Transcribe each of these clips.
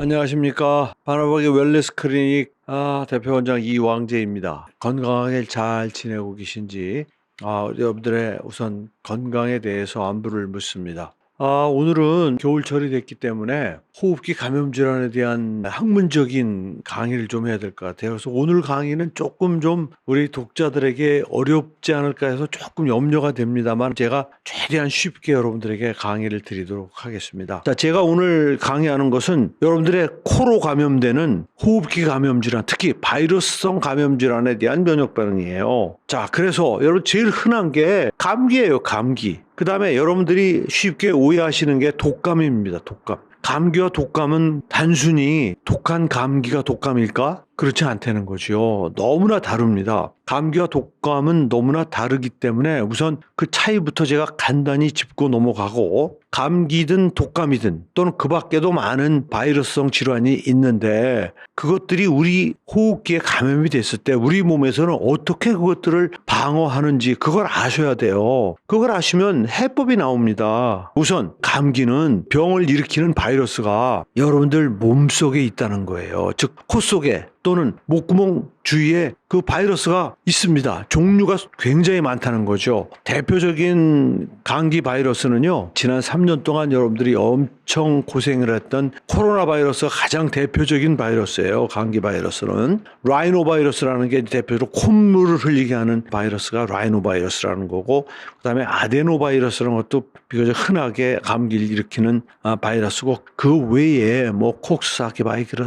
안녕하십니까. 바나박의 웰리스 클리닉 아, 대표원장 이왕재입니다. 건강하게 잘 지내고 계신지 아, 여러분들의 우선 건강에 대해서 안부를 묻습니다. 아, 오늘은 겨울철이 됐기 때문에 호흡기 감염 질환에 대한 학문적인 강의를 좀 해야 될 것 같아요. 그래서 오늘 강의는 조금 좀 우리 독자들에게 어렵지 않을까 해서 조금 염려가 됩니다만 제가 최대한 쉽게 여러분들에게 강의를 드리도록 하겠습니다. 자, 제가 오늘 강의하는 것은 여러분들의 코로 감염되는 호흡기 감염 질환, 특히 바이러스성 감염 질환에 대한 면역 반응이에요. 자, 그래서 여러분 제일 흔한 게 감기예요, 감기. 그 다음에 여러분들이 쉽게 오해하시는 게 독감입니다, 독감. 감기와 독감은 단순히 독한 감기가 독감일까? 그렇지 않다는 거죠. 너무나 다릅니다. 감기와 독감은 너무나 다르기 때문에 우선 그 차이부터 제가 간단히 짚고 넘어가고 감기든 독감이든 또는 그 밖에도 많은 바이러스성 질환이 있는데 그것들이 우리 호흡기에 감염이 됐을 때 우리 몸에서는 어떻게 그것들을 방어하는지 그걸 아셔야 돼요. 그걸 아시면 해법이 나옵니다. 우선 감기는 병을 일으키는 바이러스가 여러분들 몸속에 있다는 거예요. 즉 코 속에 또는 목구멍 주위에 그 바이러스가 있습니다. 종류가 굉장히 많다는 거죠. 대표적인 감기 바이러스는요, 지난 3년 동안 여러분들이 엄청 고생을 했던 코로나 바이러스가 가장 대표적인 바이러스예요. 감기 바이러스는. 라이노 바이러스라는 게 대표적으로 콧물을 흘리게 하는 바이러스가 라이노 바이러스라는 거고, 그 다음에 아데노 바이러스라는 것도 비교적 흔하게 감기를 일으키는 아, 바이러스고, 그 외에 뭐 콕스사키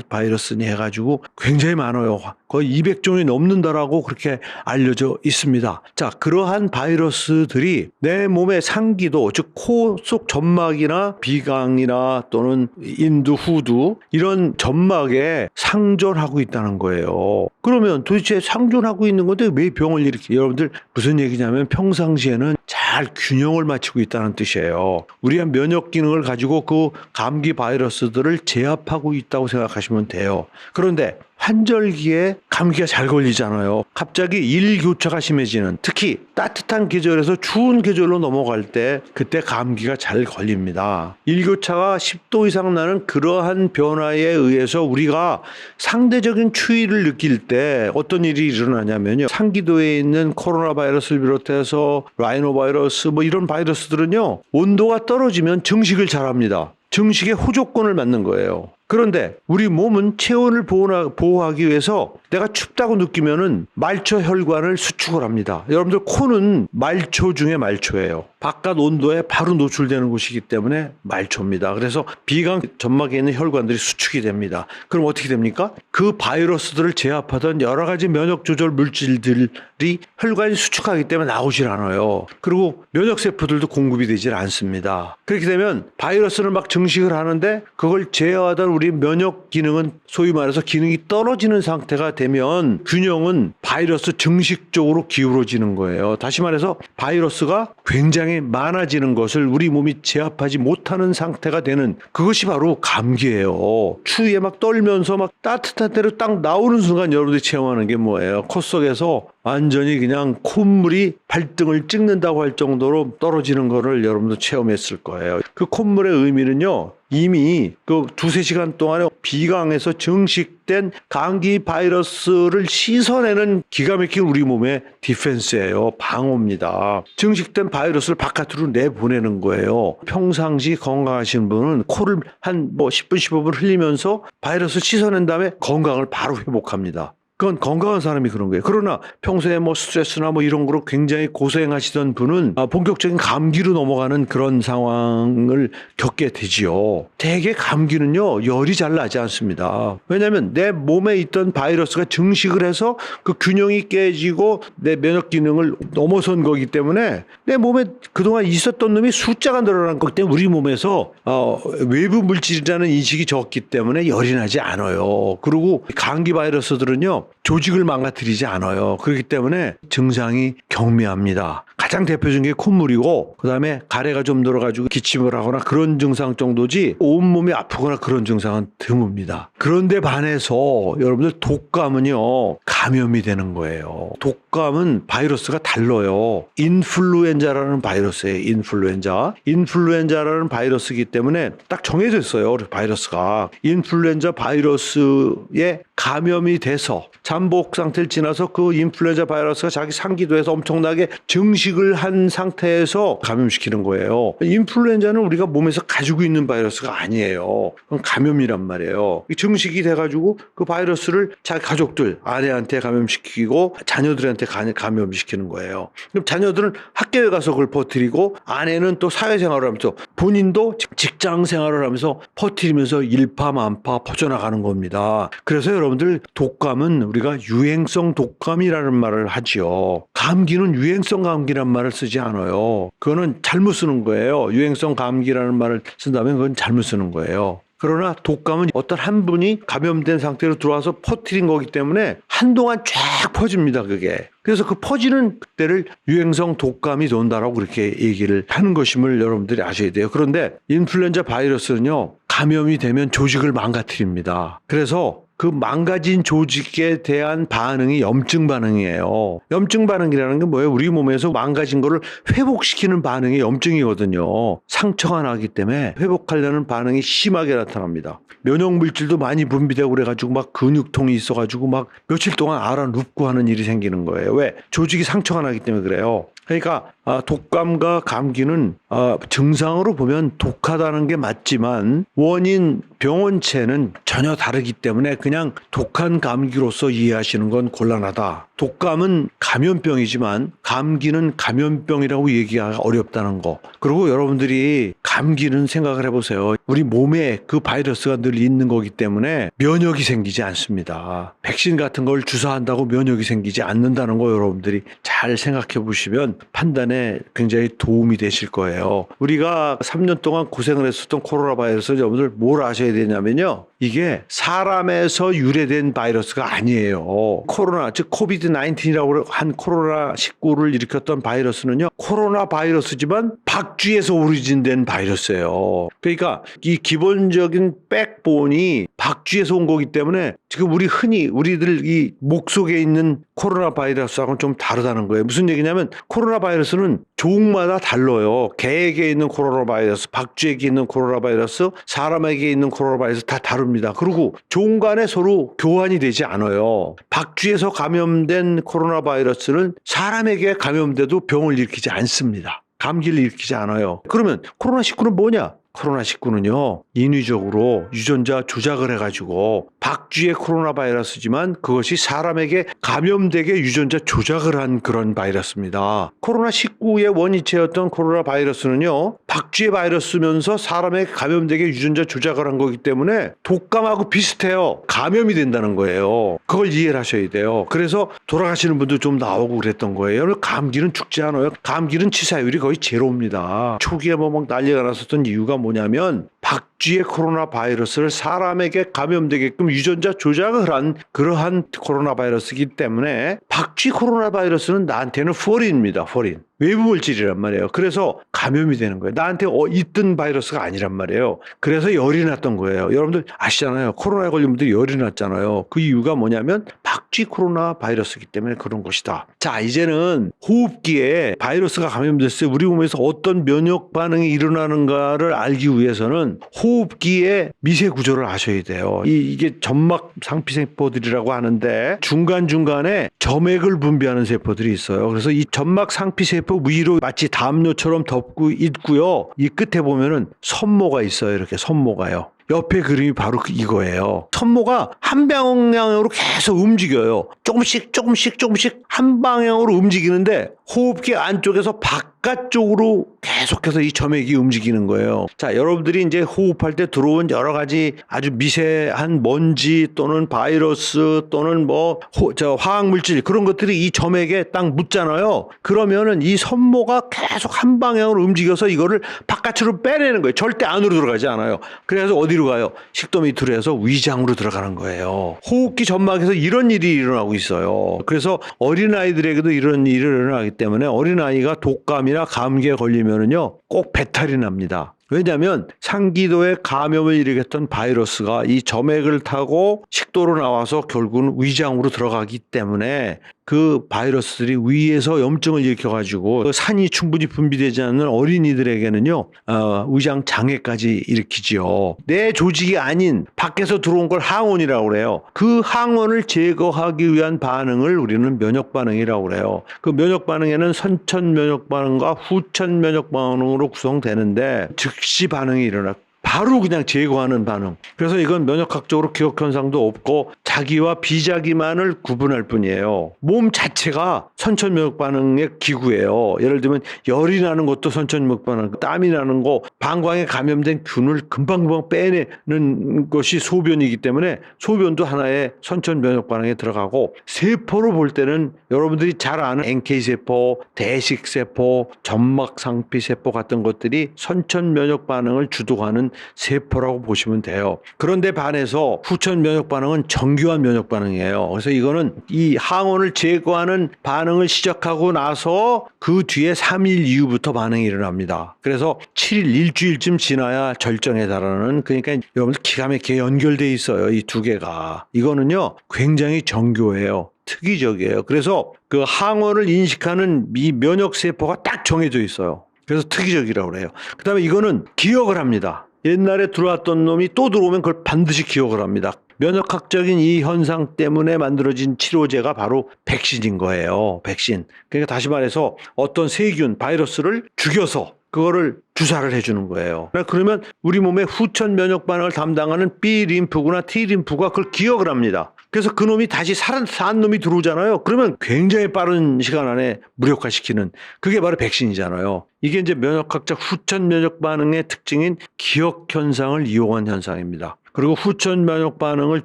바이러스니 해가지고 굉장히 많아요. 거의 200 종이 넘는다라고 그렇게 알려져 있습니다. 자, 그러한 바이러스들이 내 몸의 상기도, 즉, 코 속 점막이나 비강이나 또는 인두, 후두, 이런 점막에 상존하고 있다는 거예요. 그러면 도대체 상존하고 있는 건데 왜 병을 일으키? 여러분들 무슨 얘기냐면 평상시에는 잘 균형을 맞추고 있다는 뜻이에요. 우리의 면역 기능을 가지고 그 감기 바이러스들을 제압하고 있다고 생각하시면 돼요. 그런데 환절기에 감기가 잘 걸리잖아요. 갑자기 일교차가 심해지는 특히 따뜻한 계절에서 추운 계절로 넘어갈 때 그때 감기가 잘 걸립니다. 일교차가 10도 이상 나는 그러한 변화에 의해서 우리가 상대적인 추위를 느낄 때 어떤 일이 일어나냐면요. 상기도에 있는 코로나 바이러스를 비롯해서 라이노 바이러스 뭐 이런 바이러스들은요. 온도가 떨어지면 증식을 잘합니다. 증식의 호조건을 맞는 거예요. 그런데 우리 몸은 체온을 보호하- 보호하기 위해서 내가 춥다고 느끼면은 말초 혈관을 수축을 합니다. 여러분들 코는 말초 중에 말초예요. 바깥 온도에 바로 노출되는 곳이기 때문에 말초입니다. 그래서 비강 점막에 있는 혈관들이 수축이 됩니다. 그럼 어떻게 됩니까? 그 바이러스들을 제압하던 여러 가지 면역 조절 물질들이 혈관이 수축하기 때문에 나오질 않아요. 그리고 면역 세포들도 공급이 되질 않습니다. 그렇게 되면 바이러스는 막 증식을 하는데 그걸 제어하던 우리 면역 기능은 소위 말해서 기능이 떨어지는 상태가 되면 균형은 바이러스 증식 쪽으로 기울어지는 거예요. 다시 말해서 바이러스가 굉장히 많아지는 것을 우리 몸이 제압하지 못하는 상태가 되는 그것이 바로 감기예요. 추위에 막 떨면서 막 따뜻한 데로 딱 나오는 순간 여러분들이 체험하는 게 뭐예요? 코 속에서 완전히 그냥 콧물이 발등을 찍는다고 할 정도로 떨어지는 거를 여러분도 체험했을 거예요. 그 콧물의 의미는요. 이미 그 두세 시간 동안에 비강에서 증식된 감기 바이러스를 씻어내는 기가 막힌 우리 몸의 디펜스예요. 방어입니다. 증식된 바이러스를 바깥으로 내보내는 거예요. 평상시 건강하신 분은 코를 한 뭐 10분 15분 흘리면서 바이러스 씻어낸 다음에 건강을 바로 회복합니다. 그건 건강한 사람이 그런 거예요. 그러나 평소에 뭐 스트레스나 뭐 이런 거로 굉장히 고생하시던 분은 아, 본격적인 감기로 넘어가는 그런 상황을 겪게 되지요. 대개 감기는요, 열이 잘 나지 않습니다. 왜냐하면 내 몸에 있던 바이러스가 증식을 해서 그 균형이 깨지고 내 면역 기능을 넘어선 거기 때문에 내 몸에 그동안 있었던 놈이 숫자가 늘어난 거기 때문에 우리 몸에서 어, 외부 물질이라는 인식이 적기 때문에 열이 나지 않아요. 그리고 감기 바이러스들은요, 조직을 망가뜨리지 않아요. 그렇기 때문에 증상이 경미합니다. 가장 대표적인 게 콧물이고 그다음에 가래가 좀 들어가지고 기침을 하거나 그런 증상 정도지 온몸이 아프거나 그런 증상은 드뭅니다. 그런데 반해서 여러분들 독감은요 감염이 되는 거예요. 독감은 바이러스가 달라요. 인플루엔자라는 바이러스예요. 인플루엔자. 인플루엔자라는 바이러스이기 때문에 딱 정해져 있어요. 바이러스가 인플루엔자 바이러스에 감염이 돼서 잠복 상태를 지나서 그 인플루엔자 바이러스가 자기 상기도에서 엄청나게 증식을 한 상태에서 감염시키는 거예요. 인플루엔자는 우리가 몸에서 가지고 있는 바이러스가 아니에요. 감염이란 말이에요. 이 증식이 돼가지고 그 바이러스를 자기 가족들, 아내한테 감염시키고 자녀들한테 가- 감염시키는 거예요. 그럼 자녀들은 학교에 가서 그걸 퍼뜨리고 아내는 또 사회생활을 하면서 본인도 직- 직장 생활을 하면서 퍼뜨리면서 일파만파 퍼져나가는 겁니다. 그래서 여러분들 독감은 우리가 유행성 독감이라는 말을 하지요. 감기는 유행성 감기란 말을 쓰지 않아요. 그거는 잘못 쓰는 거예요. 유행성 감기라는 말을 쓴다면 그건 잘못 쓰는 거예요. 그러나 독감은 어떤 한 분이 감염된 상태로 들어와서 퍼뜨린 거기 때문에 한동안 쫙 퍼집니다, 그게. 그래서 그 퍼지는 그때를 유행성 독감이 돈다라고 그렇게 얘기를 하는 것임을 여러분들이 아셔야 돼요. 그런데 인플루엔자 바이러스는요, 감염이 되면 조직을 망가뜨립니다. 그래서 그 망가진 조직에 대한 반응이 염증 반응이에요. 염증 반응이라는 게 뭐예요? 우리 몸에서 망가진 거를 회복시키는 반응이 염증이거든요. 상처가 나기 때문에 회복하려는 반응이 심하게 나타납니다. 면역 물질도 많이 분비되고 그래가지고 막 근육통이 있어가지고 막 며칠 동안 알아 눕고 하는 일이 생기는 거예요. 왜? 조직이 상처가 나기 때문에 그래요. 그러니까 아, 독감과 감기는 아, 증상으로 보면 독하다는 게 맞지만 원인 병원체는 전혀 다르기 때문에 그냥 독한 감기로서 이해하시는 건 곤란하다. 독감은 감염병이지만 감기는 감염병이라고 얘기하기가 어렵다는 거. 그리고 여러분들이 감기는 생각을 해보세요. 우리 몸에 그 바이러스가 늘 있는 거기 때문에 면역이 생기지 않습니다. 백신 같은 걸 주사한다고 면역이 생기지 않는다는 거 여러분들이 잘 생각해 보시면 판단에 굉장히 도움이 되실 거예요. 우리가 3년 동안 고생을 했었던 코로나 바이러스 여러분들 뭘 아셔야 되냐면요. 이게 사람에서 유래된 바이러스가 아니에요. 코로나, 즉 코비드 19이라고 한 코로나 19를 일으켰던 바이러스는요. 코로나 바이러스지만 박쥐에서 오리진된 바이러스예요. 그러니까 이 기본적인 백본이 박쥐에서 온 거기 때문에 지금 우리 흔히 우리들 이 목 속에 있는 코로나 바이러스하고는 좀 다르다는 거예요. 무슨 얘기냐면 코로나 바이러스는 종마다 달라요. 개에게 있는 코로나 바이러스, 박쥐에게 있는 코로나 바이러스, 사람에게 있는 코로나 바이러스 다 다릅니다. 그리고 종 간에 서로 교환이 되지 않아요. 박쥐에서 감염된 코로나 바이러스는 사람에게 감염돼도 병을 일으키지 않습니다. 감기를 일으키지 않아요. 그러면 코로나 19는 뭐냐? 코로나 19는요, 인위적으로 유전자 조작을 해가지고 박쥐의 코로나 바이러스지만 그것이 사람에게 감염되게 유전자 조작을 한 그런 바이러스입니다. 코로나 19의 원인체였던 코로나 바이러스는요, 박쥐의 바이러스 면서 사람에게 감염되게 유전자 조작을 한 거기 때문에 독감하고 비슷해요. 감염이 된다는 거예요. 그걸 이해를 하셔야 돼요. 그래서 돌아가시는 분도 좀 나오고 그랬던 거예요. 감기는 죽지 않아요. 감기는 치사율이 거의 제로입니다. 초기에 뭐 막 난리가 났었던 이유가 뭐냐면 박쥐의 코로나 바이러스를 사람에게 감염되게끔 유전자 조작을 한 그러한 코로나 바이러스이기 때문에 박쥐 코로나 바이러스는 나한테는 포린입니다. 포린. 외부 물질이란 말이에요. 그래서 감염이 되는 거예요. 나한테 어, 있던 바이러스가 아니란 말이에요. 그래서 열이 났던 거예요. 여러분들 아시잖아요. 코로나에 걸린 분들이 열이 났잖아요. 그 이유가 뭐냐면 박쥐 코로나 바이러스이기 때문에 그런 것이다. 자, 이제는 호흡기에 바이러스가 감염됐어요. 우리 몸에서 어떤 면역 반응이 일어나는가를 알기 위해서는 호흡기의 미세 구조를 아셔야 돼요. 이, 이게 점막 상피 세포들이라고 하는데 중간 중간에 점액을 분비하는 세포들이 있어요. 그래서 이 점막 상피 세포 위로 마치 담요처럼 덮고 있고요. 이 끝에 보면은 선모가 있어요. 이렇게 선모가요. 옆에 그림이 바로 그 이거예요. 선모가 한 방향으로 계속 움직여요. 조금씩 조금씩 조금씩 한 방향으로 움직이는데 호흡기 안쪽에서 바깥쪽으로 계속해서 이 점액이 움직이는 거예요. 자, 여러분들이 이제 호흡할 때 들어온 여러 가지 아주 미세한 먼지 또는 바이러스 또는 뭐, 호, 저 화학 물질 그런 것들이 이 점액에 딱 묻잖아요. 그러면은 이 선모가 계속 한 방향으로 움직여서 이거를 바깥으로 빼내는 거예요. 절대 안으로 들어가지 않아요. 그래서 어디로 가요? 식도 밑으로 해서 위장으로 들어가는 거예요. 호흡기 점막에서 이런 일이 일어나고 있어요. 그래서 어린아이들에게도 이런 일이 일어나기 때문에 어린아이가 독감이 나 감기에 걸리면은요, 꼭 배탈이 납니다. 왜냐하면 상기도에 감염을 일으켰던 바이러스가 이 점액을 타고 식도로 나와서 결국은 위장으로 들어가기 때문에 그 바이러스들이 위에서 염증을 일으켜가지고 그 산이 충분히 분비되지 않는 어린이들에게는요 어, 위장 장애까지 일으키지요. 내 조직이 아닌 밖에서 들어온 걸 항원이라고 그래요. 그 항원을 제거하기 위한 반응을 우리는 면역 반응이라고 그래요. 그 면역 반응에는 선천 면역 반응과 후천 면역 반응으로 구성되는데 즉시 반응이 일어나. 바로 그냥 제거하는 반응. 그래서 이건 면역학적으로 기억 현상도 없고 자기와 비자기만을 구분할 뿐이에요. 몸 자체가 선천 면역 반응의 기구예요. 예를 들면 열이 나는 것도 선천 면역 반응, 땀이 나는 거, 방광에 감염된 균을 금방금방 빼내는 것이 소변이기 때문에 소변도 하나의 선천 면역 반응에 들어가고 세포로 볼 때는 여러분들이 잘 아는 NK 세포, 대식 세포, 점막 상피 세포 같은 것들이 선천 면역 반응을 주도하는 세포라고 보시면 돼요. 그런데 반해서 후천 면역 반응은 정교한 면역 반응이에요. 그래서 이거는 이 항원을 제거하는 반응을 시작하고 나서 그 뒤에 3일 이후부터 반응이 일어납니다. 그래서 7일 일주일쯤 지나야 절정에 달하는 그러니까 여러분들 기가 막히게 연결돼 있어요. 이 두 개가. 이거는요. 굉장히 정교해요. 특이적이에요. 그래서 그 항원을 인식하는 이 면역 세포가 딱 정해져 있어요. 그래서 특이적이라고 그래요. 그다음에 이거는 기억을 합니다. 옛날에 들어왔던 놈이 또 들어오면 그걸 반드시 기억을 합니다. 면역학적인 이 현상 때문에 만들어진 치료제가 바로 백신인 거예요. 백신. 그러니까 다시 말해서 어떤 세균, 바이러스를 죽여서 그거를 주사를 해주는 거예요. 그러면 우리 몸의 후천 면역 반응을 담당하는 B 림프구나 T 림프가 그걸 기억을 합니다. 그래서 그 놈이 다시 산, 산 놈이 들어오잖아요. 그러면 굉장히 빠른 시간 안에 무력화시키는 그게 바로 백신이잖아요. 이게 이제 면역학적 후천 면역 반응의 특징인 기억 현상을 이용한 현상입니다. 그리고 후천 면역 반응을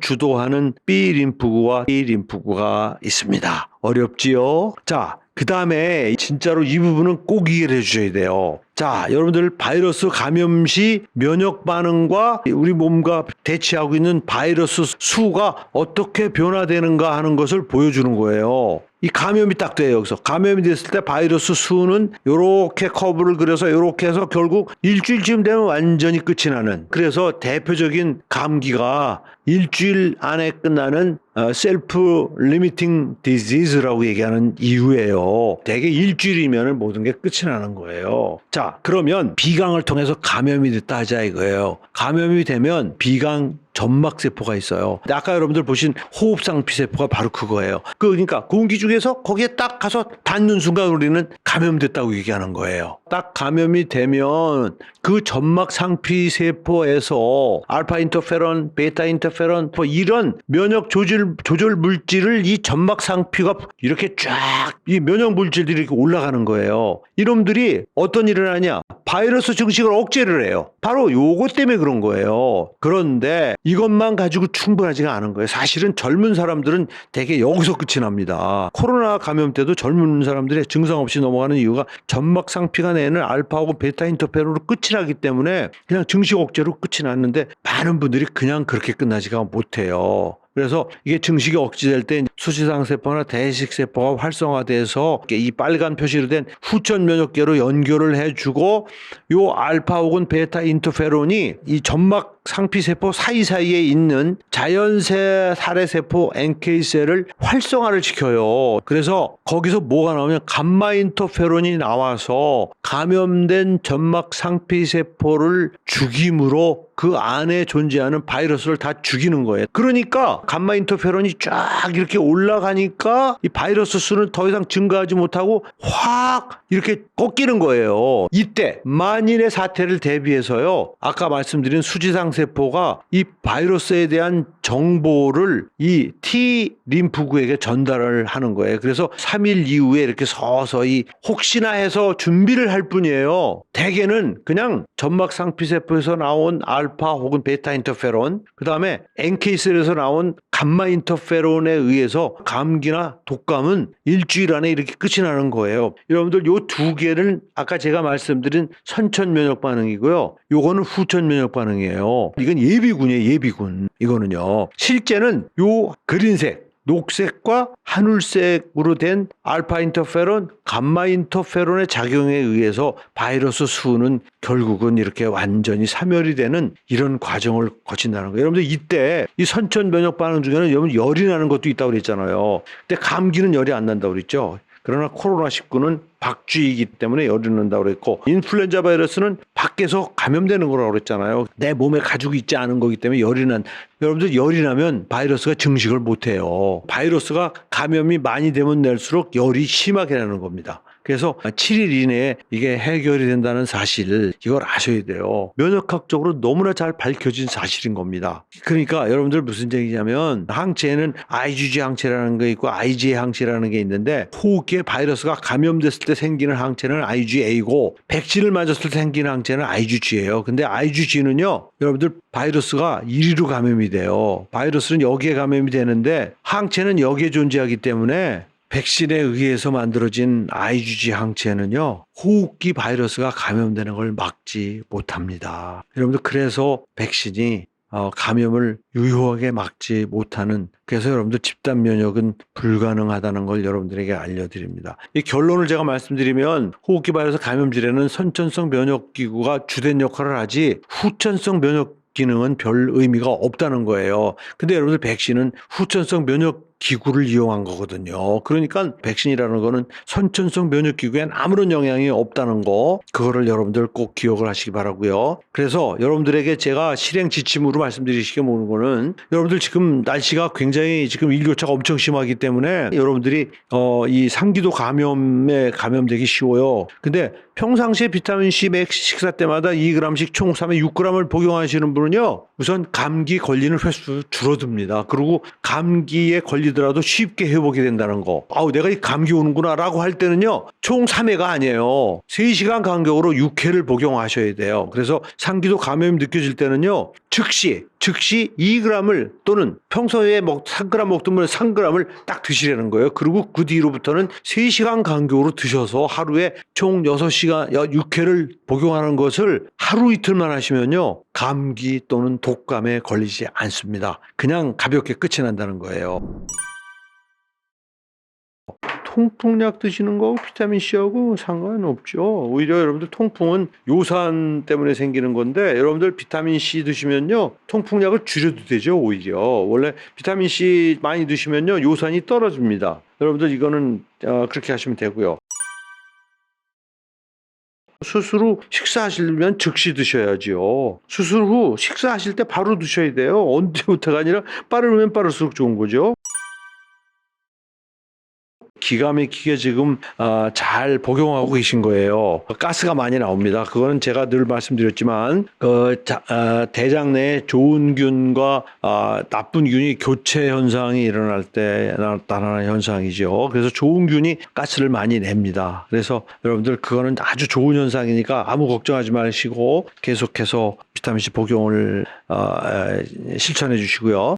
주도하는 B 림프구와 T 림프구가 있습니다. 어렵지요? 자, 그 다음에 진짜로 이 부분은 꼭 이해를 해주셔야 돼요. 자, 여러분들 바이러스 감염 시 면역 반응과 우리 몸과 대치하고 있는 바이러스 수가 어떻게 변화되는가 하는 것을 보여주는 거예요. 이 감염이 딱 돼요, 여기서. 감염이 됐을 때 바이러스 수는 요렇게 커브를 그려서 요렇게 해서 결국 일주일쯤 되면 완전히 끝이 나는. 그래서 대표적인 감기가 일주일 안에 끝나는 어, 셀프 리미팅 디지즈라고 얘기하는 이유예요. 대개 일주일이면 모든 게 끝이 나는 거예요. 자, 그러면 비강을 통해서 감염이 됐다 하자 이거예요. 감염이 되면 비강 점막 세포가 있어요. 아까 여러분들 보신 호흡상피 세포가 바로 그거예요. 그 그러니까 공기 중에서 거기에 딱 가서 닿는 순간 우리는 감염됐다고 얘기하는 거예요. 딱 감염이 되면 그 점막 상피 세포에서 알파 인터페론, 베타 인터페론 뭐 이런 면역 조절 조절 물질을 이 점막 상피가 이렇게 쫙 이 면역 물질들이 이렇게 올라가는 거예요. 이놈들이 어떤 일을 하냐? 바이러스 증식을 억제를 해요. 바로 요것 때문에 그런 거예요. 그런데 이것만 가지고 충분하지가 않은 거예요. 사실은 젊은 사람들은 대개 여기서 끝이 납니다. 코로나 감염 때도 젊은 사람들의 증상 없이 넘어가는 이유가 점막 상피가 내는 알파하고 베타 인터페론으로 끝이 나기 때문에 그냥 증식 억제로 끝이 났는데 많은 분들이 그냥 그렇게 끝나지가 못해요. 그래서 이게 증식이 억제될 때 수시상 세포나 대식 세포가 활성화돼서 이 빨간 표시로 된 후천 면역계로 연결을 해주고 요 알파 혹은 베타 인터페론이 이 점막 상피 세포 사이사이에 있는 자연세 살해 세포 NK셀을 활성화를 시켜요. 그래서 거기서 뭐가 나오면 감마 인터페론이 나와서 감염된 점막 상피 세포를 죽임으로 그 안에 존재하는 바이러스를 다 죽이는 거예요. 그러니까 감마 인터페론이 쫙 이렇게 올라가니까 이 바이러스 수는 더 이상 증가하지 못하고 확 이렇게 꺾이는 거예요. 이때 만일의 사태를 대비해서요. 아까 말씀드린 수지상 세포가 이 바이러스에 대한 정보를 이 T 림프구에게 전달을 하는 거예요. 그래서 3일 이후에 이렇게 서서히 혹시나 해서 준비를 할 뿐이에요. 대개는 그냥 점막 상피 세포에서 나온 알파 혹은 베타 인터페론, 그 다음에 NK셀에서 나온 감마 인터페론에 의해서 감기나 독감은 일주일 안에 이렇게 끝이 나는 거예요. 여러분들 요 두 개를 아까 제가 말씀드린 선천 면역 반응이고요. 요거는 후천 면역 반응이에요. 이건 예비군이에요, 예비군. 이거는요. 실제는 요 그린색 녹색과 하늘색으로 된 알파 인터페론, 감마 인터페론의 작용에 의해서 바이러스 수는 결국은 이렇게 완전히 사멸이 되는 이런 과정을 거친다는 거예요. 여러분들 이때 이 선천 면역 반응 중에는 여러분 열이 나는 것도 있다고 그랬잖아요. 근데 감기는 열이 안 난다고 그랬죠. 그러나 코로나19는 박쥐이기 때문에 열이 난다고 그랬고 인플루엔자 바이러스는 밖에서 감염되는 거라고 그랬잖아요. 내 몸에 가지고 있지 않은 거기 때문에 열이 난 여러분들 열이 나면 바이러스가 증식을 못 해요. 바이러스가 감염이 많이 되면 낼수록 열이 심하게 나는 겁니다. 그래서 7일 이내에 이게 해결이 된다는 사실 이걸 아셔야 돼요. 면역학적으로 너무나 잘 밝혀진 사실인 겁니다. 그러니까 여러분들 무슨 얘기냐면 항체에는 IgG 항체라는 게 있고 IgA 항체라는 게 있는데 호흡기에 바이러스가 감염됐을 때 생기는 항체는 IgA고 백신을 맞았을 때 생기는 항체는 IgG예요. 근데 IgG는요. 여러분들 바이러스가 이리로 감염이 돼요. 바이러스는 여기에 감염이 되는데 항체는 여기에 존재하기 때문에 백신에 의해서 만들어진 IgG 항체는요, 호흡기 바이러스가 감염되는 걸 막지 못합니다. 여러분들, 그래서 백신이 어, 감염을 유효하게 막지 못하는 그래서 여러분들 집단 면역은 불가능하다는 걸 여러분들에게 알려드립니다. 이 결론을 제가 말씀드리면 호흡기 바이러스 감염 질에는 선천성 면역 기구가 주된 역할을 하지 후천성 면역 기능은 별 의미가 없다는 거예요. 근데 여러분들 백신은 후천성 면역 기구를 이용한 거거든요. 그러니까 백신이라는 거는 선천성 면역 기구엔 아무런 영향이 없다는 거 그거를 여러분들 꼭 기억을 하시기 바라고요. 그래서 여러분들에게 제가 실행 지침으로 말씀드리시게 모는 거는 여러분들 지금 날씨가 굉장히 지금 일교차가 엄청 심하기 때문에 여러분들이 어 이 상기도 감염에 감염되기 쉬워요. 근데 평상시에 비타민 C 맥 식사 때마다 2g씩 총 3에 6g을 복용하시는 분은요. 우선 감기 걸리는 횟수 줄어듭니다. 그리고 감기에 걸리더라도 쉽게 회복이 된다는 거. 아우 내가 이 감기 오는구나 라고 할 때는요. 총 3회가 아니에요. 3시간 간격으로 6회를 복용하셔야 돼요. 그래서 상기도 감염이 느껴질 때는요. 즉시 즉시 2g을 또는 평소에 먹 3g 먹던 분은 3g을 딱 드시라는 거예요. 그리고 그 뒤로부터는 3시간 간격으로 드셔서 하루에 총 6시간 6회를 복용하는 것을 하루 이틀만 하시면요. 감기 또는 독감에 걸리지 않습니다. 그냥 가볍게 끝이 난다는 거예요. 통풍약 드시는 거하고 비타민 C하고 상관없죠. 오히려 여러분들 통풍은 요산 때문에 생기는 건데 여러분들 비타민 C 드시면요. 통풍약을 줄여도 되죠. 오히려. 원래 비타민 C 많이 드시면요. 요산이 떨어집니다. 여러분들 이거는 어, 그렇게 하시면 되고요. 수술 후 식사하시려면 즉시 드셔야지요. 수술 후 식사하실 때 바로 드셔야 돼요. 언제부터가 아니라 빠르면 빠를수록 좋은 거죠. 기가 막히게 지금 아, 잘 복용하고 계신 거예요. 가스가 많이 나옵니다. 그거는 제가 늘 말씀드렸지만 그 자- 아, 대장 내에 좋은 균과 아, 나쁜 균이 교체 현상이 일어날 때 나타나는 현상이죠. 그래서 좋은 균이 가스를 많이 냅니다. 그래서 여러분들 그거는 아주 좋은 현상이니까 아무 걱정하지 마시고 계속해서 비타민 C 복용을 실천해 주시고요.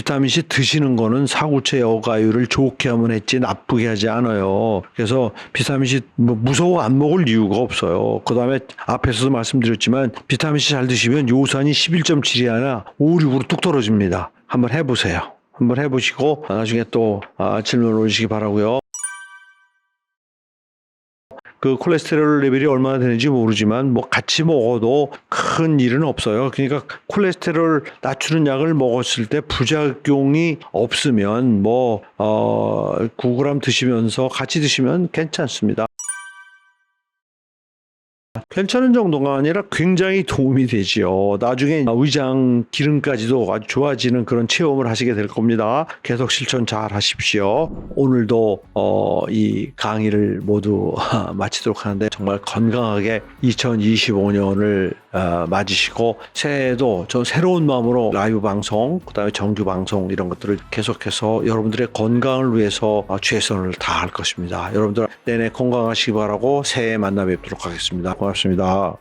비타민C 드시는 거는 사구체 여가율을 좋게 하면 했지 나쁘게 하지 않아요. 그래서 비타민C 뭐 무서워 안 먹을 이유가 없어요. 그 다음에 앞에서도 말씀드렸지만 비타민C 잘 드시면 요산이 11.7이 아니라 5, 6으로 뚝 떨어집니다. 한번 해보세요. 한번 해보시고 나중에 또 아, 질문 올리시기 바라고요. 그 콜레스테롤 레벨이 얼마나 되는지 모르지만 뭐 같이 먹어도 큰 일은 없어요. 그러니까 콜레스테롤 낮추는 약을 먹었을 때 부작용이 없으면 뭐 어, 9g 드시면서 같이 드시면 괜찮습니다. 괜찮은 정도가 아니라 굉장히 도움이 되지요. 나중에 위장 기능까지도 아주 좋아지는 그런 체험을 하시게 될 겁니다. 계속 실천 잘 하십시오. 오늘도 어, 이 강의를 모두 마치도록 하는데 정말 건강하게 2025년을 어, 맞으시고 새해에도 저 새로운 마음으로 라이브 방송, 그다음에 정규 방송 이런 것들을 계속해서 여러분들의 건강을 위해서 어, 최선을 다할 것입니다. 여러분들 내내 건강하시기 바라고 새해 만나 뵙도록 하겠습니다. 고맙습니다.